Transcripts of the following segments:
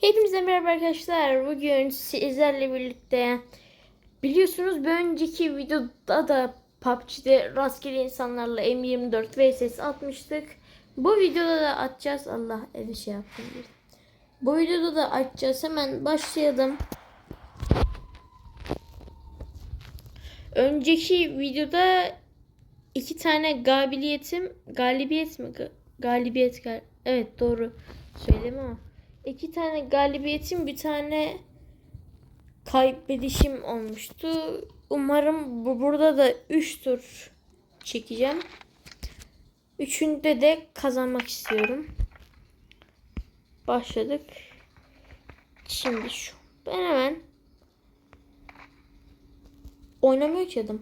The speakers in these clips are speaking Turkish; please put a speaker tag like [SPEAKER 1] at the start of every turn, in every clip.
[SPEAKER 1] Hepinize merhaba arkadaşlar. Bugün sizlerle birlikte biliyorsunuz bir önceki videoda da PUBG'de rastgele insanlarla M24 vs atmıştık. Bu videoda da atacağız. Allah evi şey yaptım. Bu videoda da atacağız. Hemen başlayalım. Önceki videoda iki tane galibiyetim galibiyet mi Ga- galibiyet gal- evet doğru söyledim ama iki tane galibiyetim bir tane kaybedişim olmuştu. Umarım bu burada da 3 tur çekeceğim. Üçünde de kazanmak istiyorum. Başladık. Şimdi şu. Ben hemen oynamıyor ki adam.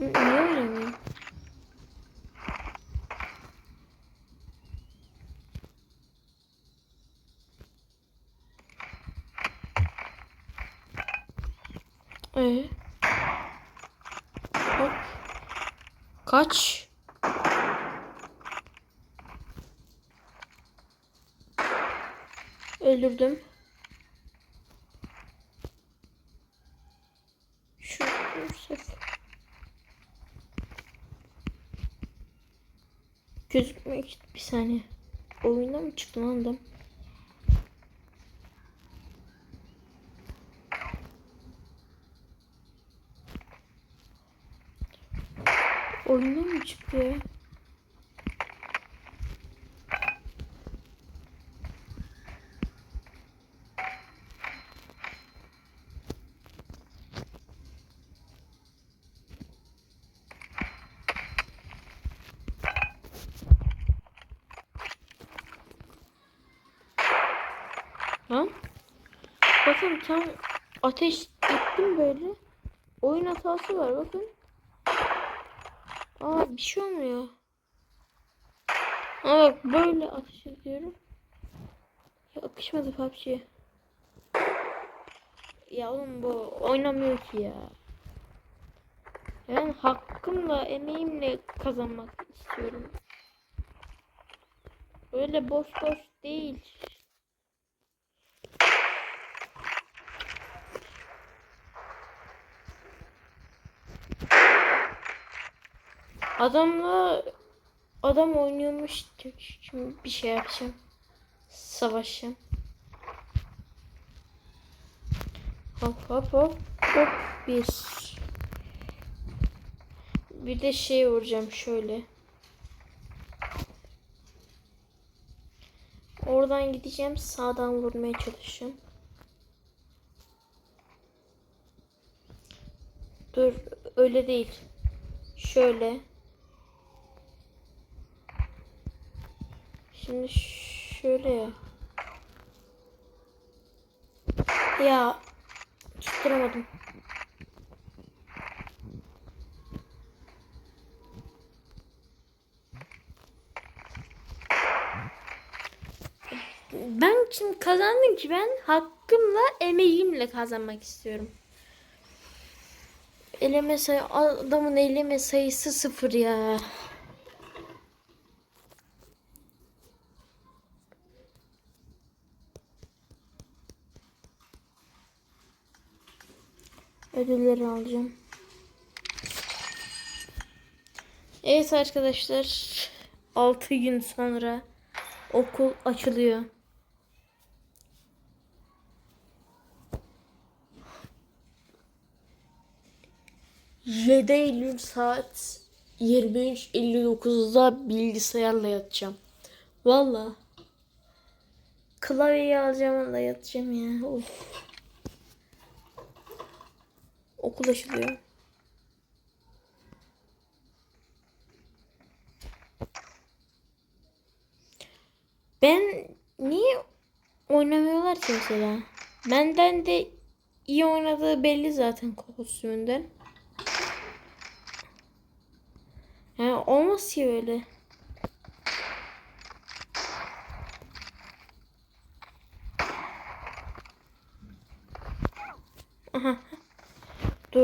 [SPEAKER 1] Niye oynamıyor? Ee? Hop. Kaç? Öldürdüm. Şu. Gözükmek bir saniye. Oyunda mı çıktı lan adam? Oyunda mı çıktı. Bakın tam ateş ettim böyle. Oyun hatası var bakın. Aa bir şey olmuyor. Aa bak böyle ateş ediyorum. Ya akışmadı PUBG. Ya oğlum bu oynamıyor ki ya. Ben hakkımla, emeğimle kazanmak istiyorum. Öyle boş boş değil. Adamla adam oynuyormuş. Şimdi bir şey yapacağım. Savaşacağım. Hop hop hop hop bir. Bir de şey vuracağım şöyle. Oradan gideceğim sağdan vurmaya çalışacağım. Dur öyle değil. Şöyle. Şimdi şöyle ya. Ya tutturamadım. Ben şimdi kazandım ki ben hakkımla emeğimle kazanmak istiyorum. Eleme sayı adamın eleme sayısı sıfır ya. Ödülleri alacağım. Evet arkadaşlar. 6 gün sonra okul açılıyor. ...7 Eylül saat 23.59'da bilgisayarla yatacağım. Valla. Klavyeyi alacağım da yatacağım ya. Of. Okul açılıyor. Ben niye oynamıyorlar ki mesela? Benden de iyi oynadığı belli zaten kostümünden. Yani olmaz ki öyle.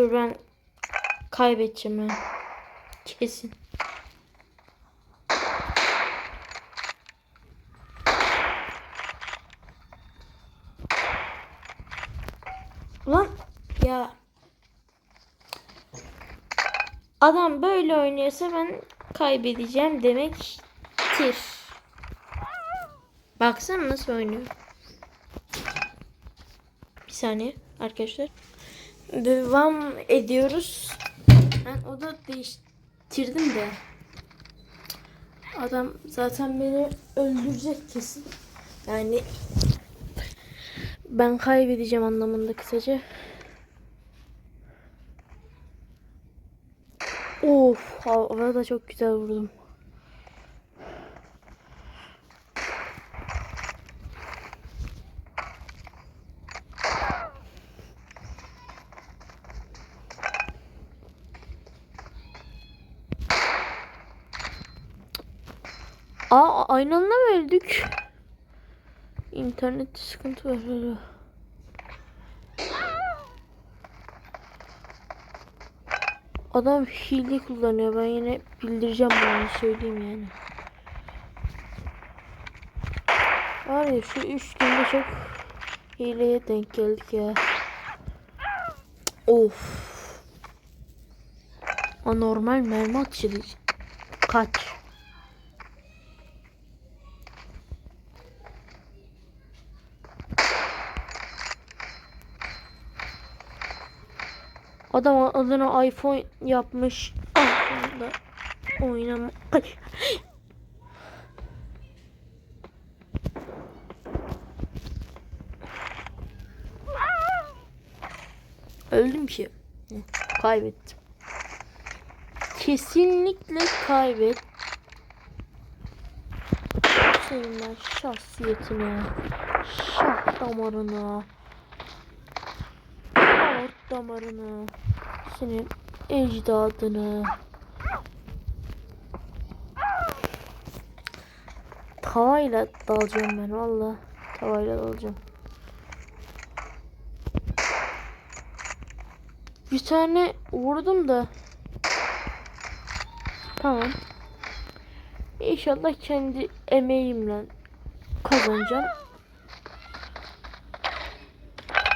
[SPEAKER 1] Dur ben kaybedeceğim ben. Kesin. Lan ya. Adam böyle oynuyorsa ben kaybedeceğim demektir. Baksana nasıl oynuyor. Bir saniye arkadaşlar. Devam ediyoruz. Ben oda değiştirdim de. Adam zaten beni öldürecek kesin. Yani ben kaybedeceğim anlamında kısaca. Of havada da çok güzel vurdum. Aa aynı anda mı öldük? İnternette sıkıntı var galiba. Adam hile kullanıyor. Ben yine bildireceğim bunu söyleyeyim yani. Var ya şu üç günde çok hileye denk geldik ya. Of. Anormal mermi atışı. Kaç. Adam adına iPhone yapmış. iPhone'da oynama. Öldüm ki. Kaybettim. Kesinlikle kaybet. Senin ben şahsiyetine, şah damarına, aort damarına, senin ecdadını. Tavayla dalacağım ben valla. Tavayla dalacağım. Bir tane vurdum da. Tamam. İnşallah kendi emeğimle kazanacağım.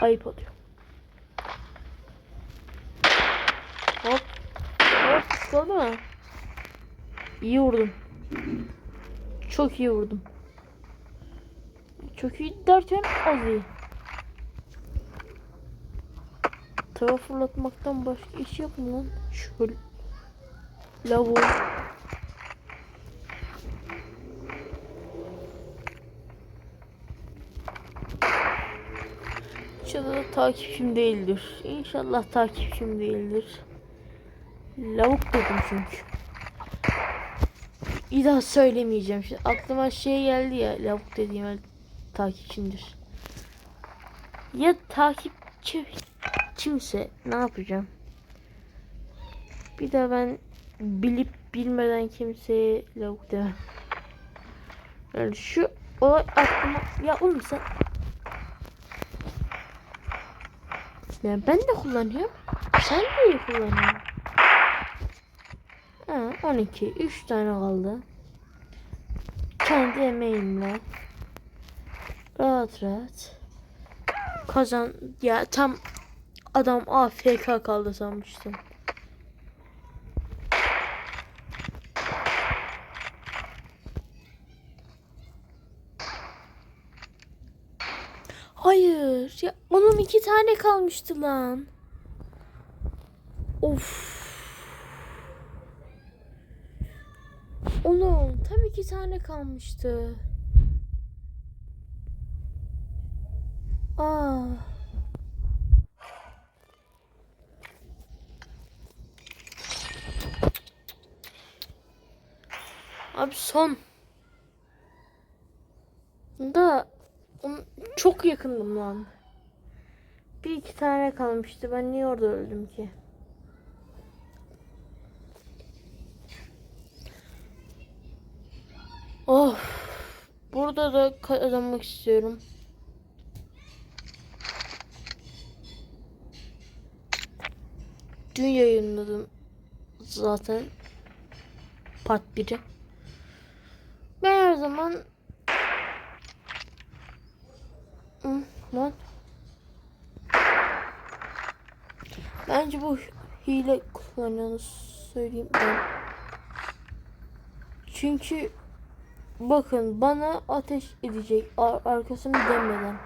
[SPEAKER 1] Ayıp oluyor. Hop. Oldu mu? İyi vurdum. Çok iyi vurdum. Çok iyi derken az iyi. Tava fırlatmaktan başka iş yok mu lan? Şöyle. Lavu. İnşallah takipçim değildir. İnşallah takipçim değildir. Lavuk dedim çünkü. Bir daha söylemeyeceğim. Şimdi aklıma şey geldi ya lavuk dediğim takipçimdir. Ya takipçi kimse ne yapacağım? Bir daha ben bilip bilmeden kimseye lavuk demem. Yani şu olay aklıma ya oğlum sen yani ben de kullanıyorum. Sen de iyi kullanıyorsun. Ha, 12. 3 tane kaldı. Kendi emeğimle. Rahat rahat. Kazan. Ya tam adam AFK kaldı sanmıştım. Hayır. Ya onun iki tane kalmıştı lan. Of. Oğlum tam iki tane kalmıştı. Aa. Abi son. Da çok yakındım lan. Bir iki tane kalmıştı. Ben niye orada öldüm ki? Of. Burada da kazanmak istiyorum. Dün yayınladım zaten part 1'i. Ben her zaman lan. Bence bu hile kullanıyorsunuz. söyleyeyim ben. Çünkü bakın bana ateş edecek ar- arkasını dönmeden.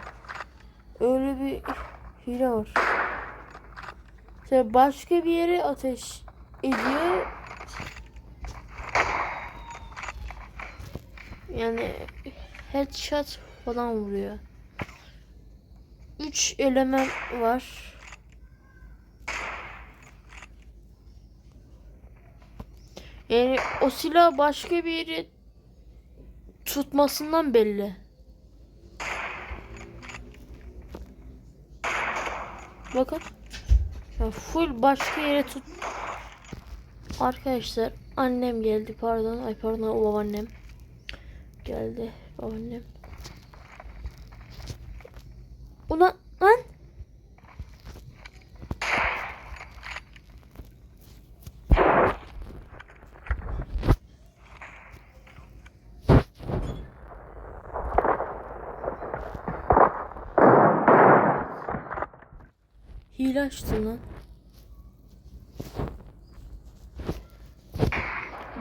[SPEAKER 1] Öyle bir hile var. İşte başka bir yere ateş ediyor. Yani headshot falan vuruyor. 3 element var. Yani o silah başka bir yeri tutmasından belli. Bakın. Ya full başka yere tut. Arkadaşlar annem geldi pardon. Ay pardon o babaannem. Geldi babaannem. Ulan lan. Hile açtım lan.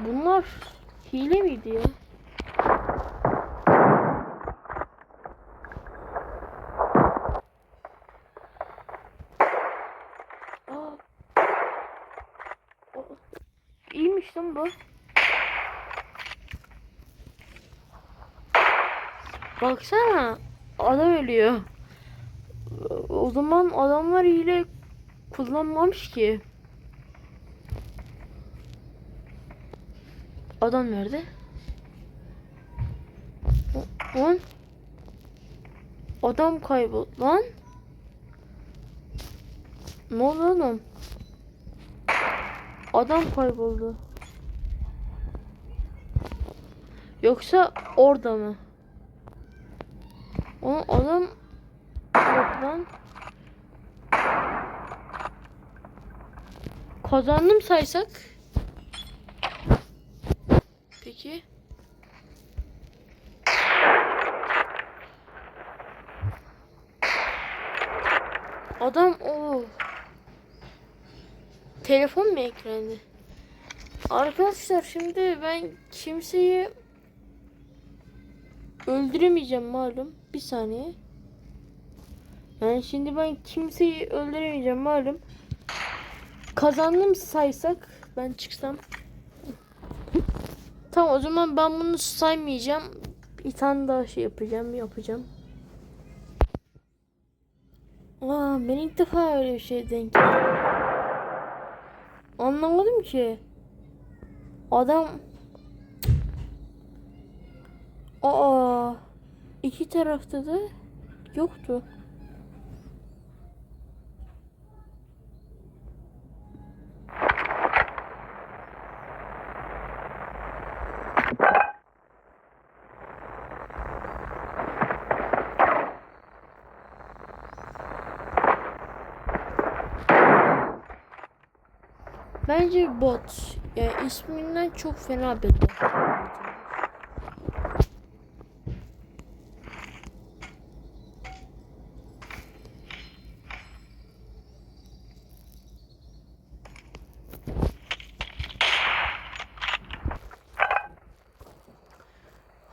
[SPEAKER 1] Bunlar hile miydi ya? Aa. İyiymiş bu. Baksana adam ölüyor. O zaman adamlar hile kullanmamış ki. Adam nerede? Lan. Adam kayboldu lan. Ne oldu oğlum? Adam kayboldu. Yoksa orada mı? O adam lan. Kazandım saysak. Peki. Adam o. Telefon mu eklendi? Arkadaşlar şimdi ben kimseyi öldüremeyeceğim malum. Bir saniye. Yani şimdi ben kimseyi öldüremeyeceğim malum. Kazandım saysak ben çıksam. Tamam o zaman ben bunu saymayacağım. Bir tane daha şey yapacağım yapacağım. Aa ben ilk defa öyle bir şey denk geldim. Anlamadım ki. Adam Aa iki tarafta da yoktu. Bence bot. Yani isminden çok fena belli.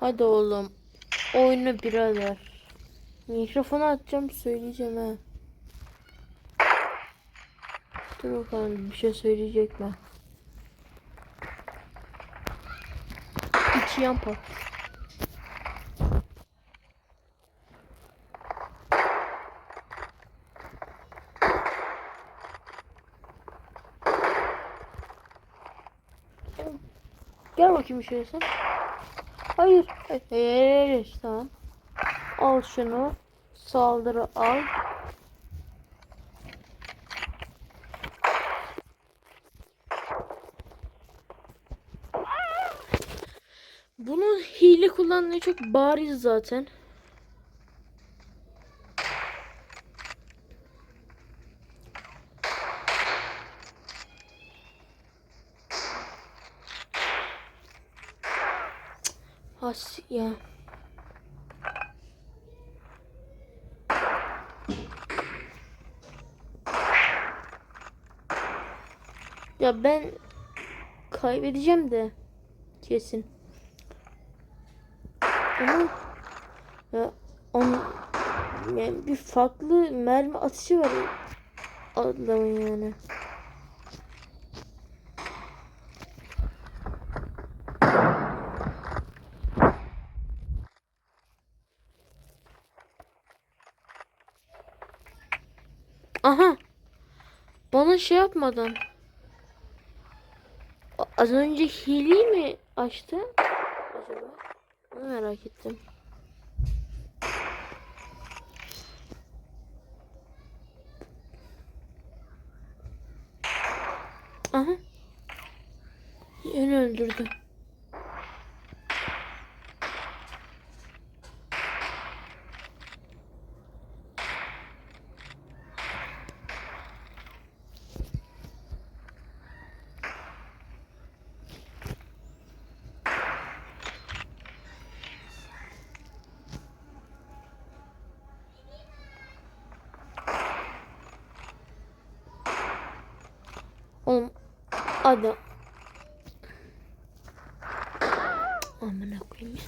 [SPEAKER 1] Hadi oğlum. Oyna birader. Mikrofonu açacağım söyleyeceğim ha. Dur bakalım bir şey söyleyecek mi? İki yan. Gel bakayım şöyle sen. Hayır. Hayır. hayır. Tamam. Al şunu. Saldırı al. Bunun hile kullandığı çok bariz zaten. Has ya. Ya ben kaybedeceğim de kesin. Ama ya on yani bir farklı mermi atışı var adamın yani. Aha. Bana şey yapmadan. Az önce hileyi mi açtı? Acaba? Merak ettim. Aha. Yeni öldürdü. Oğlum adam. Amına koyayım ya.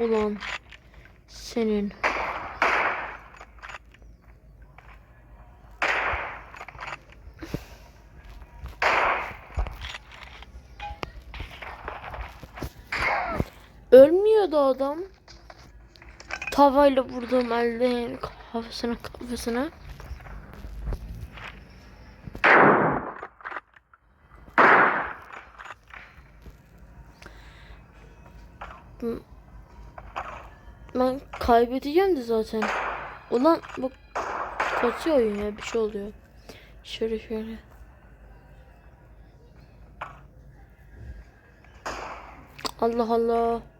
[SPEAKER 1] Ulan senin. Ölmüyordu adam. Tavayla vurdum elde kafasına kafasına. Ben kaybedeceğim de zaten. Ulan bu kaçıyor oyun ya bir şey oluyor. Şöyle şöyle. Allah Allah.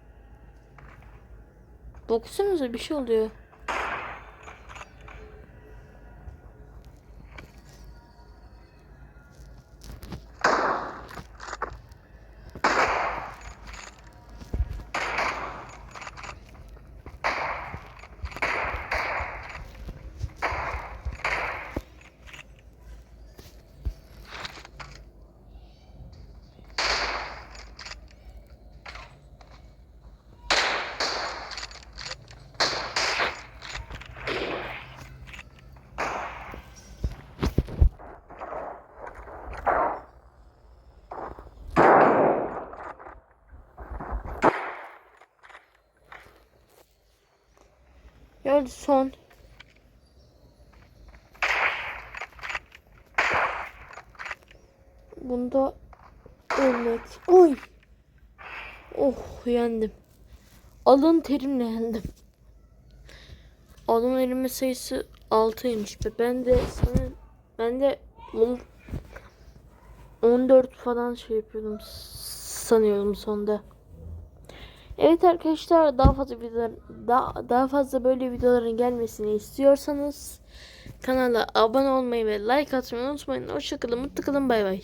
[SPEAKER 1] Baksanıza bir şey oluyor. Geldi son. Bunda ölmek. Oy. Oh yendim. Alın terimle yendim. Alın elime sayısı 6'ymış be. Ben de sana ben de on- 14 falan şey yapıyordum sanıyorum sonda. Evet arkadaşlar daha fazla videolar daha, daha fazla böyle videoların gelmesini istiyorsanız kanala abone olmayı ve like atmayı unutmayın. Hoşçakalın, mutlu kalın, bay bay.